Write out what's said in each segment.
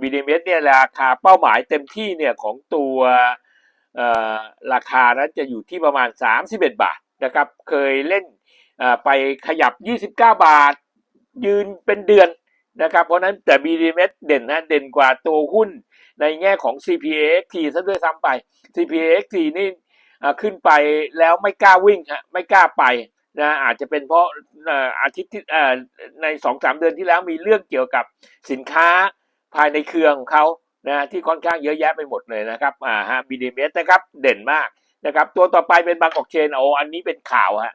บีดีเมสเนี่ยราคาเป้าหมายเต็มที่เนี่ยของตัวราคานั้นจะอยู่ที่ประมาณ 31 บาทนะครับ เคยเล่นไปขยับ 29 บาท ยืนเป็นเดือนนะครับ เพราะนั้นแต่ BDMs เด่นนะเด่นกว่าตัวหุ้นในแง่ของ CPXT ซะด้วยซ้ำไป CPXT นี่ขึ้นไปแล้วไม่กล้าวิ่งฮะไม่กล้าไปนะอาจจะเป็นเพราะอาทิตย์ในสองสามเดือนที่แล้วมีเรื่องเกี่ยวกับสินค้า ภายในเครือของเขานะที่ค่อนข้างเยอะแยะไปหมดเลยนะครับอ่าฮะ BDMs นะครับเด่นมากนะครับตัวต่อไปเป็นบางกอกเชนโออันนี้เป็นข่าวฮะ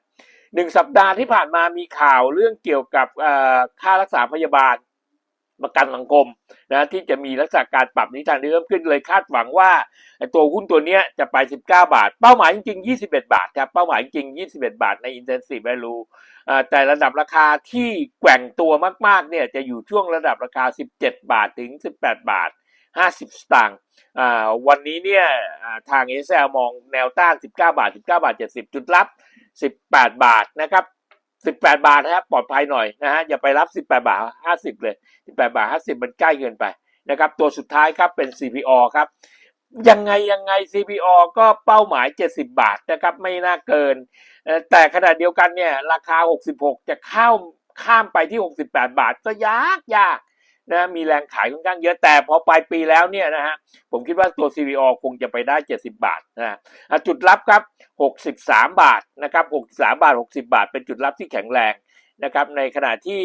หนึ่งสัปดาห์ที่ผ่านมามีข่าวเรื่องเกี่ยวกับอ่อค่ารักษาพยาบาล ประกันสังคมนะที่จะมีลักษณะการปรับนิทานที่เพิ่มขึ้นเลยคาดหวังว่าตัวหุ้นตัวนี้จะไป 19 บาท เป้าหมายจริง ๆ 21 บาทครับเป้าหมายจริง 21 บาทใน intensive value แต่ระดับราคาที่แกว่งตัวมากๆเนี่ยจะอยู่ช่วงระดับราคา 17 บาทถึง 18 บาท 50 สตางค์วันนี้เนี่ยทาง s อ l มองแนวต้าน 19 บาท 19 บาท 70 จุดรับ 18 บาทนะครับ 18บาทนะครับปลอดภัยหน่อยนะฮะอย่าไปรับ18บาท50เลย18บาท50มันใกล้เกินไปนะครับตัวสุดท้ายครับเป็น CPO ครับยังไงยังไง CPO ก็เป้าหมาย 70 บาทนะครับไม่น่าเกิน แต่ขณะเดียวกันเนี่ยราคา 66 จะเข้าข้ามไปที่ 68 บาทก็ยากยาก นะมีแรงขายค่อนข้างเยอะแต่พอปลายปีแล้วเนี่ยนะฮะผมคิดว่าตัว CPO คงจะไปได้ 70 บาทนะฮะอะจุดรับครับ 63 บาทนะครับ63 บาท 60 บาท เป็นจุดรับที่แข็งแรงนะครับในขณะที่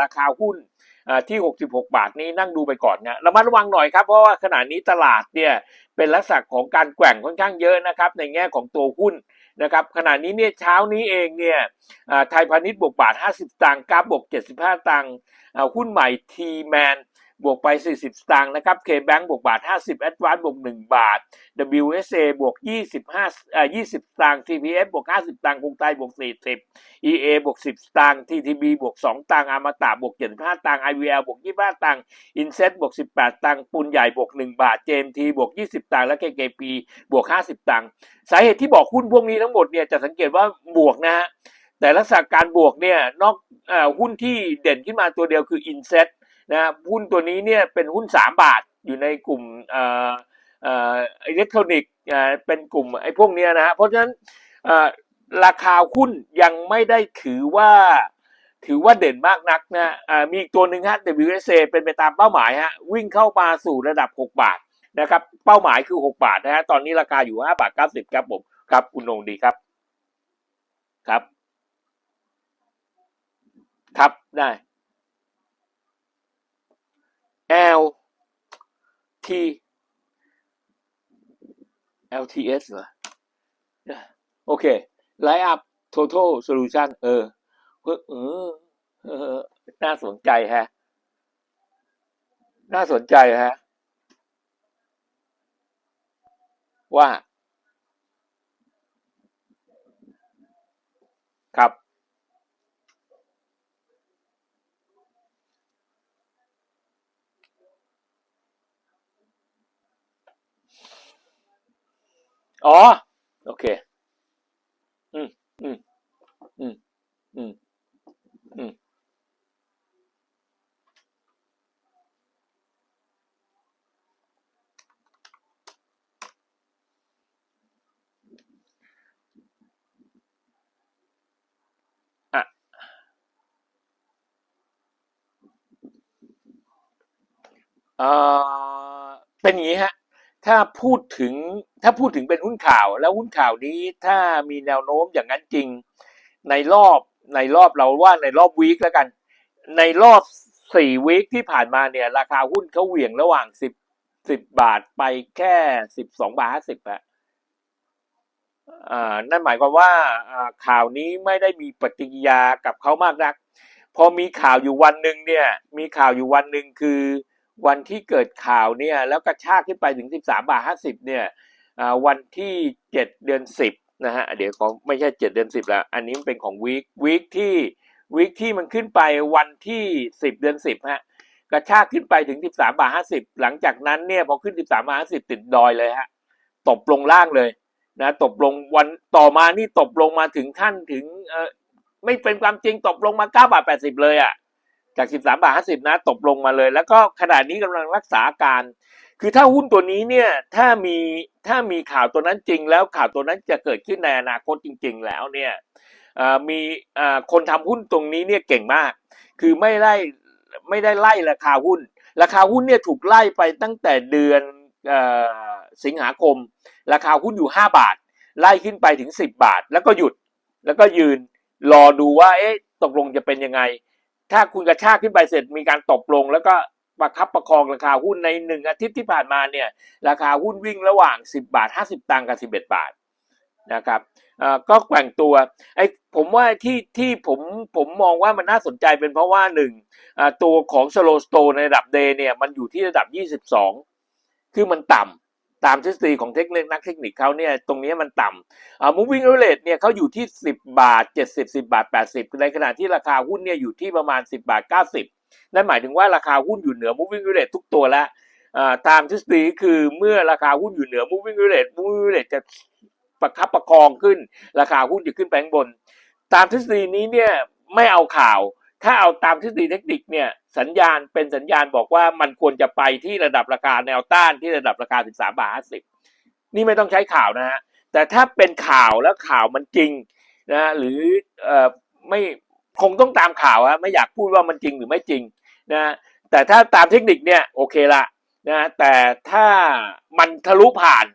ราคาหุ้นอ่าที่ 66 บาทนี้นั่งดูไปก่อนนะระมัดระวังหน่อยครับ เพราะว่าขณะนี้ตลาดเนี่ยเป็นลักษณะของการแกว่งค่อนข้างเยอะนะครับในแง่ของตัวหุ้น นะครับขณะนี้เนี่ยเช้านี้เองเนี่ยไทยพาณิชย์บวกบาท 50 ตังค์กราฟบวก 75 ตังค์หุ้นใหม่ทีแมน บวกไป 40 สตางค์นะครับ K-Bank บวกบาท 50 Advance บวก 1 บาท WSA บวก 25เอ่า20 สตางค์ TPF บวก 50 สตังค์กรุงไทยบวก 40 EA บวก 10 สตางค์ TTB บวก 2 ตังค์อมตะบวก 75 ตังค์ IVL บวก 25 ตังค์ Inset บวก 18 ตังค์ปุนใหญ่บวก 1 บาท JMT บวก 20 ตังค์และ KKP บวก 50 ตังค์สาเหตุที่บอกหุ้นพวกนี้ทั้งหมดเนี่ยจะสังเกตว่าบวกนะฮะแต่ลักษณะการบวกเนี่ยนอกอหุ้นที่เด่นขึ้นมาตัวเดียวคือ Inset นะหุ้นตัวนี้เนี่ยเป็นหุ้น 3 บาทอยู่ในกลุ่มเอ่อเอ่ออิเล็กทรอนิกส์เอ่อเป็นกลุ่มไอ้พวกเนี้ยนะฮะเพราะฉะนั้นเอ่อราคาหุ้นยังไม่ได้ถือว่าถือว่าเด่นมากนักนะอ่ามีอีกตัวหนึ่งฮะ WSA เป็นไปตามเป้าหมายฮะวิ่งเข้ามาสู่ระดับ 6 บาทนะครับเป้าหมายคือ 6 บาทนะฮะตอนนี้ราคาอยู่ 5 บาท 90 ครับผมครับคุณนงดีครับครับ ครับได้ L T LTS เหรอโอเค Line Up Total Solution เออเออเออ น่าสนใจฮะ น่าสนใจฮะ ว่า อ๋อ โอเค อืม อืม อืม อืม อืม อะ เอ่อ เป็นอย่างนี้ฮะ ถ้าพูดถึงถ้าพูดถึงเป็นหุ้นข่าว แล้วหุ้นข่าวนี้ถ้ามีแนวโน้มอย่างนั้นจริง ในรอบในรอบเราว่าในรอบวีคแล้วกัน ในรอบสี่วีคที่ผ่านมาเนี่ย ราคาหุ้นเขาเหวี่ยงระหว่างสิบสิบบาทไปแค่สิบสองบาทห้าสิบอะนั่นหมายความว่าอ่าข่าวนี้ไม่ได้มีปฏิกิริยากับเขามากนัก พอมีข่าวอยู่วันหนึ่งเนี่ย มีข่าวอยู่วันหนึ่งคือ วันที่เกิดข่าวเนี่ยแล้วกระชากขึ้นไปถึง 13 บาท 50 เนี่ยวันที่ 7 เดือน 10 นะฮะเดี๋ยวของไม่ใช่ 7 เดือน 10 แล้ว อันนี้มันเป็นของวีควีคที่วีคที่มันขึ้นไปวันที่ 10 เดือน 10 ฮะ กระชากขึ้นไปถึง 13 บาท 50 หลังจากนั้นเนี่ยพอขึ้น 13 บาท 50 ติดดอยเลยฮะตบลงล่างเลยนะตบลงวันต่อมานี่ตบลงมาถึงขั้นถึงเออไม่เป็นความจริงตบลงมา9บาท80 เลยอะ จาก 13บาท50 นะ ตกลงมาเลย แล้วก็ขณะนี้กำลังรักษาการ คือถ้าหุ้นตัวนี้เนี่ย ถ้ามีถ้ามีข่าวตัวนั้นจริง แล้วข่าวตัวนั้นจะเกิดขึ้นในอนาคตจริง ๆ แล้วเนี่ยมีคนทำหุ้นตรงนี้เนี่ยเก่งมาก คือไม่ได้ไม่ได้ไล่ราคาหุ้น ราคาหุ้นเนี่ยถูกไล่ไปตั้งแต่เดือนอสิงหาคม ราคาหุ้นอยู่ 5 บาท ไล่ขึ้นไปถึง 10 บาท แล้วก็หยุดแล้วก็ยืนรอดูว่าเอ๊ะตกลงจะเป็นยังไง ถ้าคุณกระชากขึ้นไปเสร็จมีการตกลง แล้วก็ประคับประคองราคาหุ้นในหนึ่งอาทิตย์ที่ผ่านมาเนี่ยราคาหุ้นวิ่งระหว่าง 10 บาท 50 ตังค์กับ 11 บาทนะครับอ่อก็แกว่งตัวไอ้ผมว่าที่ที่ผมผมมองว่ามันน่าสนใจเป็นเพราะว่าหนึ่งตัวของสโลสโตในระดับเดย์เนี่ยมันอยู่ที่ระดับ 22 คือมันต่ำ ตามทฤษฎีของเทคนิคนักเทคนิคเขาเนี่ยตรงนี้มันต่ำอ่า moving average เนี่ยเขาอยู่ที่ 10 บาท 70 10 บาท 80 ในขณะที่ราคาหุ้นเนี่ยอยู่ที่ประมาณ 10 บาท 90 นั่นหมายถึงว่าราคาหุ้นอยู่เหนือ moving average ทุกตัวแล้วอ่าตามทฤษฎีคือเมื่อราคาหุ้นอยู่เหนือ moving average moving average จะประคับประคองขึ้น ราคาหุ้นจะขึ้นไปข้างบน ตามทฤษฎีนี้เนี่ยไม่เอาข่าว ถ้าเอาตามทฤษฎีเทคนิคเนี่ยสัญญาณเป็นสัญญาณบอกว่ามันควรจะไปที่ระดับราคาแนวต้านที่ระดับราคา 13 บาท 50 นี่ไม่ต้องใช้ข่าวนะฮะแต่ถ้าเป็นข่าวแล้วข่าวมันจริงนะหรือเอ่อไม่คงต้องตามข่าวฮะไม่อยากพูดว่ามันจริงหรือไม่จริงนะแต่ถ้าตามเทคนิคเนี่ยโอเคละนะแต่ถ้ามันทะลุผ่าน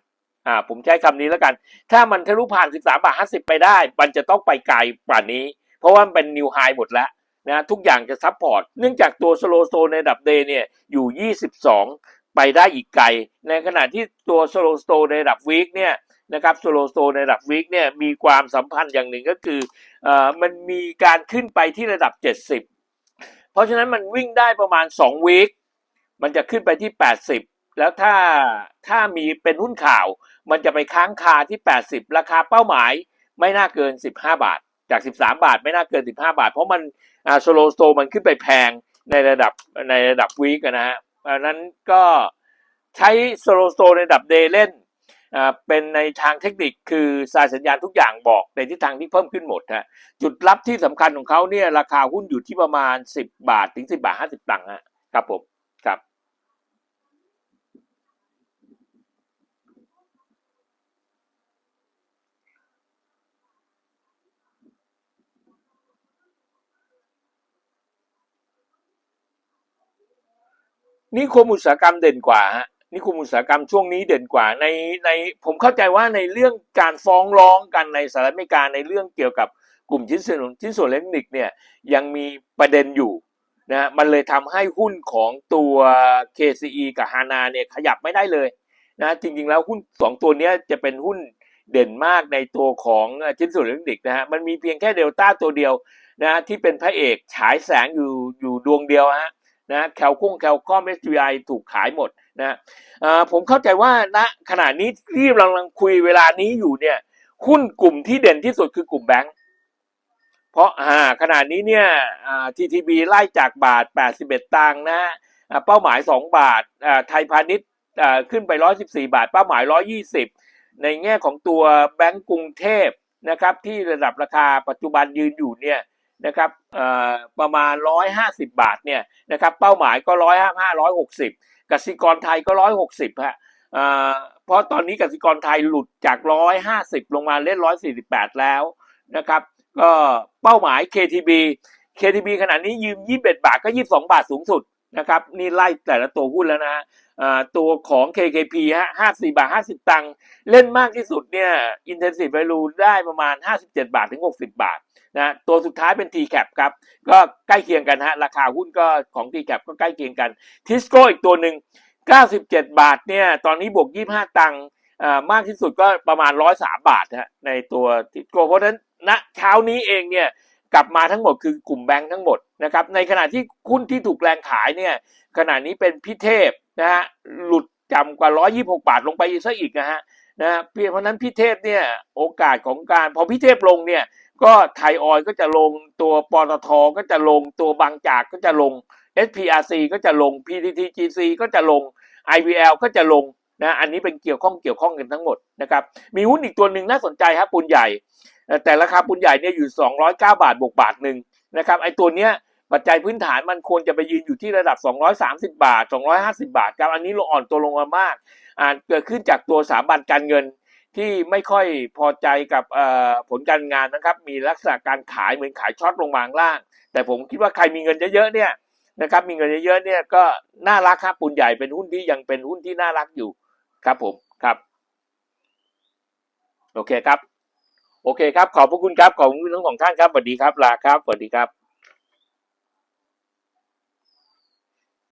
อ่าผมใช้คำนี้แล้วกัน ถ้ามันทะลุผ่าน 13 บาท 50 ไปได้ มันจะต้องไปไกลกว่านี้ เพราะว่ามันเป็นนิวไฮหมดแล้ว นะทุกอย่างจะซับพอร์ต เนื่องจากตัวสโลโซในดับเดย์เนี่ยอยู่ 22 ไปได้อีกไกล ในขณะที่ตัวสโลโซในดับวีคเนี่ยนะครับสโลโซในระดับวีคเนี่ยมีความสัมพันธ์อย่างหนึ่งก็คือเออมันมีการขึ้นไปที่ระดับ 70 เพราะฉะนั้นมันวิ่งได้ประมาณ2วีคมันจะขึ้นไปที่ 80 แล้วถ้าถ้ามีเป็นหุ้นข่าว มันจะไปค้างคาที่ 80 ราคาเป้าหมายไม่น่าเกิน 15 บาท จาก 13 บาทไม่น่าเกิน 15 บาท เพราะมันอ่าสโลโซมันขึ้นไปแพงในระดับในระดับวีกนะฮะอันนั้นก็ใช้สโลโซในระดับเดย์เล่นอ่าเป็นในทางเทคนิคคือสายสัญญาณทุกอย่างบอกในทิศทางที่เพิ่มขึ้นหมดฮะจุดรับที่สำคัญของเขาเนี่ยราคาหุ้นอยู่ที่ประมาณ 10 บาทถึง 10 บาท 50 ตังค์ฮะครับผมครับ นิคมอุตสาหกรรมเด่นกว่าฮะนิคมอุตสาหกรรมช่วงนี้เด่นกว่าในในผมเข้าใจว่าในเรื่องการฟ้องร้องกันในสหรัฐอเมริกาในเรื่องเกี่ยวกับกลุ่มชิ้นส่วนชิ้นส่วนเล็กนิกเนี่ยยังมีประเด็นอยู่นะมันเลยทำให้หุ้นของตัว KCE กับ HANA เนี่ยขยับไม่ได้เลยนะจริงๆแล้วหุ้นสองตัวนี้จะเป็นหุ้นเด่นมากในตัวของชิ้นส่วนเล็กนิกนะฮะมันมีเพียงแค่เดลต้าตัวเดียวนะที่เป็นพระเอกฉายแสงอยู่อยู่ดวงเดียวฮะ นะแคลคุ้งแคลคอม SGI ถูกขายหมดนะผมเข้าใจว่าณขณะนี้ที่เรากำลังคุยเวลานี้อยู่เนี่ยหุ้นกลุ่มที่เด่นที่สุดคือกลุ่มแบงก์เพราะอ่าขณะนี้เนี่ย TTB ไล่จากบาท 81 ตังค์นะเป้าหมาย 2 บาทไทยพาณิชย์ขึ้นไป 114 บาท เป้าหมาย 120 ในแง่ของตัวแบงก์กรุงเทพนะครับที่ระดับราคาปัจจุบันยืนอยู่เนี่ย นะครับประมาณ 150 บาทเนี่ยนะครับเป้าหมายก็ 155 160กสิกรไทยก็ 160ฮะเอ่อเพราะตอนนี้กสิกรไทยหลุดจาก 150 ลงมาเล่น 148 แล้วนะครับก็เป้าหมาย KTB KTB ขณะนี้ยืม 21 บาทก็ 22 บาทสูงสุด นะครับนี่ไล่แต่ละตัวหุ้นแล้วนะตัวของ KKP ฮะ54 บาท 50 ตังค์เล่นมากที่สุดเนี่ย intensive value ได้ประมาณ 57 บาทถึง 60 บาทนะตัวสุดท้ายเป็น TCAP ครับ ก็ใกล้เคียงกันฮะ ราคาหุ้นก็ของ TCAP ก็ใกล้เคียงกัน Tisco อีกตัวหนึ่ง 97 บาทเนี่ยตอนนี้บวก 25 ตังค์มากที่สุดก็ประมาณ 103 บาทฮะในตัว Tisco เพราะฉะนั้นณเช้านี้เองเนี่ย กลับมาทั้งหมดคือกลุ่มแบงค์ทั้งหมดนะครับในขณะที่หุ้นที่ถูกแรงขายเนี่ยขณะนี้เป็นพิเทพนะฮะหลุดจำกว่า 126 บาทลงไปซะอีกนะฮะนะฮะเพราะนั้นพิเทพเนี่ยโอกาสของการพอพิเทพลงเนี่ยก็ไทยออยก็จะลงตัวปตทก็จะลงตัวบางจากก็จะลง SPRC ก็จะลง PTTGC ก็จะลง IVL ก็จะลง นะอันนี้เป็นเกี่ยวข้องเกี่ยวข้องกันทั้งหมดนะครับมีหุ้นอีกตัวหนึ่งน่าสนใจครับปูนใหญ่ แต่ราคาปูนใหญ่เนี่ยอยู่ 209 บาทบวกบาทหนึ่งนะครับไอ้ตัวเนี้ยปัจจัยพื้นฐานมันควรจะไปยืนอยู่ที่ระดับ 230 บาท 250 บาทครับอันนี้ลงอ่อนตัวลงมามากอาจเกิดขึ้นจากตัวสถาบันการเงินที่ไม่ค่อยพอใจกับผลการงานนะครับ มีลักษณะการขายเหมือนขายช็อตลงมาข้างล่าง แต่ผมคิดว่าใครมีเงินเยอะๆเนี่ยนะครับมีเงินเยอะๆเนี่ยก็น่ารักครับปูนใหญ่เป็นหุ้นที่ยังเป็นหุ้นที่น่ารักอยู่ ครับผมครับ โอเคครับ โอเคครับ ขอบพระคุณครับ ขอบคุณทั้งสองท่านครับสวัสดีครับลาครับสวัสดีครับ